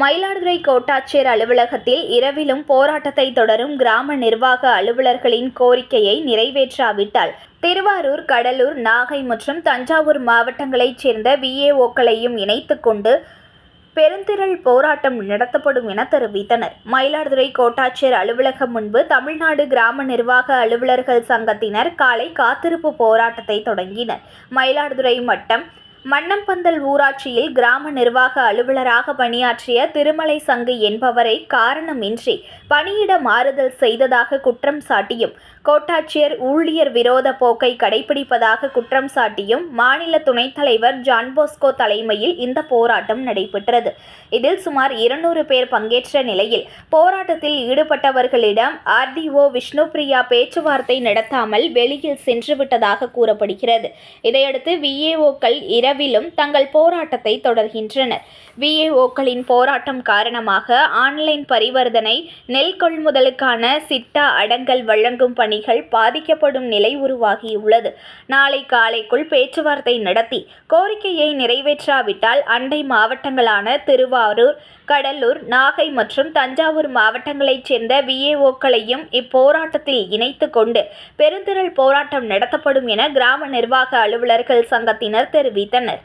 Mayiladuthurai கோட்டாட்சியர் அலுவலகத்தில் இரவிலும் போராட்டத்தை தொடரும் கிராம நிர்வாக அலுவலர்களின் கோரிக்கையை நிறைவேற்றாவிட்டால் திருவாரூர் கடலூர் நாகை மற்றும் தஞ்சாவூர் மாவட்டங்களைச் சேர்ந்த விஏஓக்களையும் இணைத்து கொண்டு பெருந்திரள் போராட்டம் நடத்தப்படும் என தெரிவித்தனர். மயிலாடுதுறை கோட்டாட்சியர் அலுவலகம் முன்பு தமிழ்நாடு கிராம நிர்வாக அலுவலர்கள் சங்கத்தினர் காலை காத்திருப்பு போராட்டத்தை தொடங்கினர். மயிலாடுதுறை மட்டம் மன்னம்பந்தல் ஊராட்சியில் கிராம நிர்வாக அலுவலராக பணியாற்றிய திருமலை சங்கு என்பவரை காரணமின்றி பணியிட மாறுதல் செய்ததாக குற்றம் சாட்டியும் கோட்டாட்சியர் ஊழியர் விரோத போக்கை கடைபிடிப்பதாக குற்றம் சாட்டியும் மாநில துணைத் தலைவர் ஜான்போஸ்கோ தலைமையில் இந்த போராட்டம் நடைபெற்றது. இதில் சுமார் இருநூறு பேர் பங்கேற்ற நிலையில் போராட்டத்தில் ஈடுபட்டவர்களிடம் ஆர்டிஓ விஷ்ணுபிரியா பேச்சுவார்த்தை நடத்தாமல் வெளியில் சென்றுவிட்டதாக கூறப்படுகிறது. இதையடுத்து விஏஓக்கள் இரவிலும் தங்கள் போராட்டத்தை தொடர்கின்றனர். விஏஓக்களின் போராட்டம் காரணமாக ஆன்லைன் பரிவர்த்தனை நெல் கொள்முதலுக்கான சிட்டா அடங்கல் வழங்கும் பணி பணிகள் பாதிக்கப்படும் நிலை உருவாகியுள்ளது. நாளை காலைக்குள் பேச்சுவார்த்தை நடத்தி கோரிக்கையை நிறைவேற்றாவிட்டால் அண்டை மாவட்டங்களான திருவாரூர் கடலூர் நாகை மற்றும் தஞ்சாவூர் மாவட்டங்களைச் சேர்ந்த விஏஓக்களையும் இப்போராட்டத்தில் இணைத்து கொண்டு பெருந்திரள் போராட்டம் நடத்தப்படும் என கிராம நிர்வாக அலுவலர்கள் சங்கத்தினர் தெரிவித்தனர்.